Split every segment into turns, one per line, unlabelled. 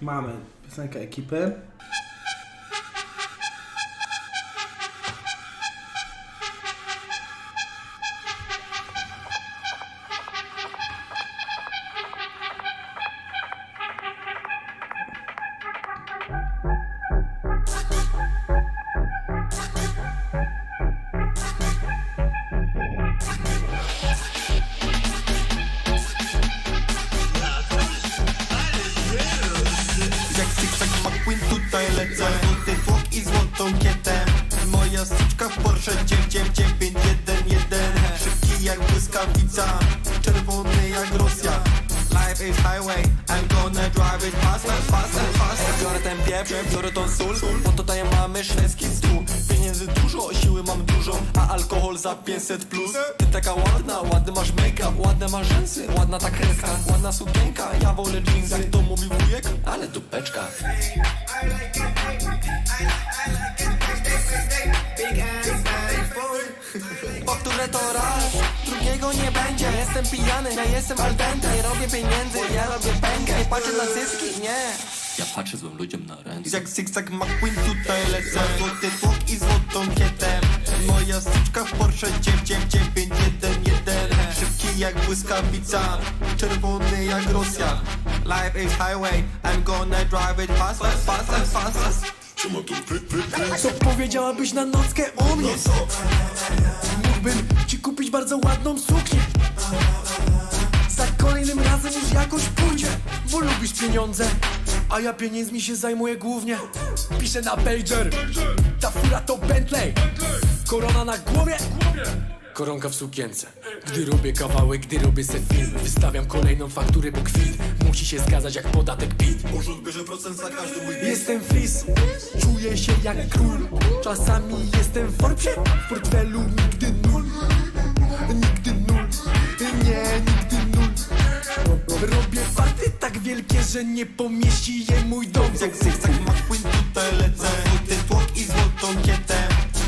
Mamy piosenkę ekipy.
Zigzag McQueen tutaj lecę. Złoty tłok i złotą kietę. Moja styczka w Porsche 99911 Szybki jak błyskawica Czerwony jak Rosja. Life is highway Drive it fast, fast, fast, fast Biorę ten pieprz, biorę tą sól Bo tutaj mamy szwedzki stół. Pieniędzy dużo, siły mam dużo A alkohol za 500 plus. Ty taka ładna, ładny masz make-up Ładne masz rzęsy, ładna ta kreska Ładna sukienka, ja wolę jeans Jak to mówi wujek, ale dupeczka. Powtórzę drugiego nie będzie. Jestem pijany, ja jestem al dente. Nie robię pieniędzy, ja robię pęgę Nie patrzę na zyski, nie.
Ja patrzę złym ludziom na ręce.
Jak zigzag McQueen tutaj lecę. Złoty tłok i złotą kietę. Moja styczka w Porsche 99911 Szybki jak błyskawica Czerwony jak Rosja. Life is highway I'm gonna drive it fast, fast, fast, fast, fast,
Co powiedziałabyś na nockę o mnie? Mógłbym ci kupić bardzo ładną suknię. Za kolejnym razem już jakoś pójdzie Bo lubisz pieniądze A ja pieniędzmi się zajmuję głównie. Piszę na pager. Ta fura to Bentley. Korona na głowie Koronka w sukience Gdy robię kawałek, gdy robię se film Wystawiam kolejną fakturę, bo kwit Musi się zgadzać jak podatek PIT
Urząd bierze procent za każdy mój
Jestem fris, czuję się jak król Czasami jestem w Forbesie, w portfelu nigdy nul Nigdy nul, nie, nigdy nul Robię farty tak wielkie, że nie pomieści je mój dom
Jak zigzag McQueen tutaj lecę Złoty tłok i złotą kietę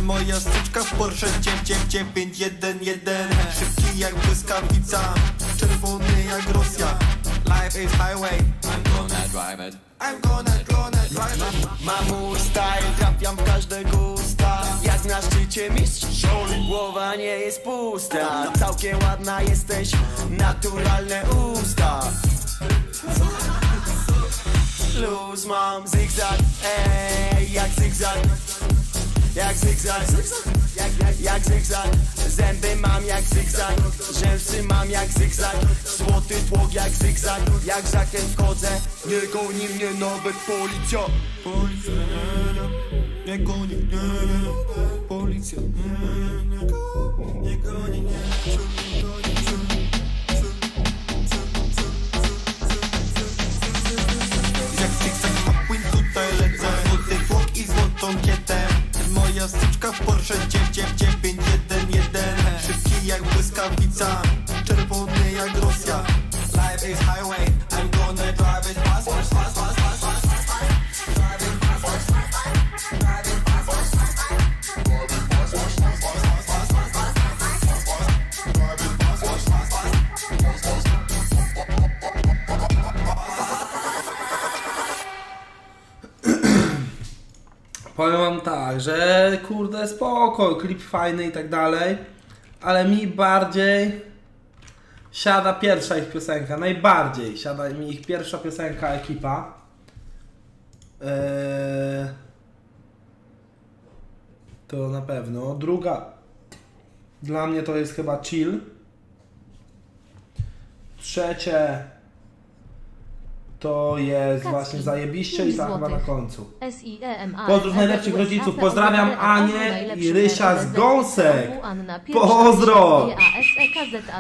Moja styczka w Porsche 99911 Szybki jak błyskawica Czerwony jak Rosja. Life is highway.
I'm gonna drive it.
I'm gonna, gonna drive it.
Mam mój style, trafiam w każde gusta Jak na szczycie mistrz Głowa nie jest pusta. Całkiem ładna jesteś, naturalne usta. Luz mam zigzag, ej, jak zigzag Jak zigzag, jak, jak, jak zigzag Zęby mam jak zigzag, rzęsy mam jak zigzag Złoty tłok jak zigzag, jak zakręt wchodzę. Nie goni mnie nawet policja.
Policja, nie, nie, goni, nie, nie, policja, nie, nie, goni, nie, Porsche 99911 Szybki jak błyskawica Czerwony jak Rosja. Life is highway
Powiem wam tak, że kurde spoko, klip fajny i tak dalej, ale mi bardziej siada pierwsza ich piosenka, najbardziej siada mi ich pierwsza piosenka ekipa. Eee, to na pewno. Druga dla mnie to jest chyba chill. Trzecie to jest
Kacpi.
właśnie zajebiście
Pięć
i tak chyba na
złotych.
końcu.
SIEMA.
Pozdrów najlepszych rodziców. Pozdrawiam Anię i Rysia z Gąsek. Pozdro!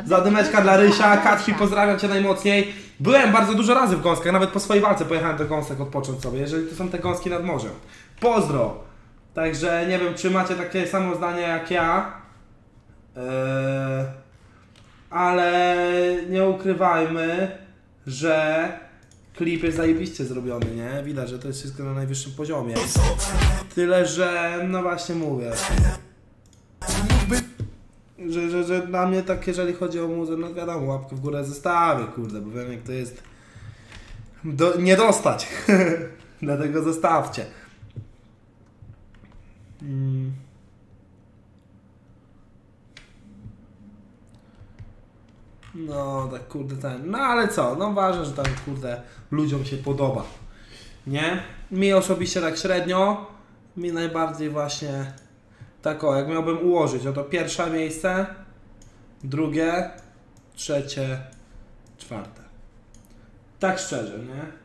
Zadymeczka dla Rysia, Katki, pozdrawiam Cię najmocniej. Byłem bardzo dużo razy w Gąskach, nawet po swojej walce pojechałem do Gąsek odpocząć sobie, jeżeli to są te Gąski nad morzem. Pozdro! Także nie wiem, czy macie takie samo zdanie jak ja, eee, ale nie ukrywajmy, że klip jest zajebiście zrobiony, nie? Widać, że to jest wszystko na najwyższym poziomie. Tyle, że no właśnie mówię. Że, że, że dla mnie tak, jeżeli chodzi o muzę, no wiadomo, łapkę w górę zostawię, kurde, bo wiem jak to jest do, nie dostać. Dlatego zostawcie. Mm. No, tak kurde ten. No ale co? No ważne, że tam kurde ludziom się podoba. Nie? Mi osobiście tak średnio. Mi najbardziej właśnie tak o, jak miałbym ułożyć, oto pierwsze miejsce, drugie, trzecie, czwarte. Tak szczerze, nie?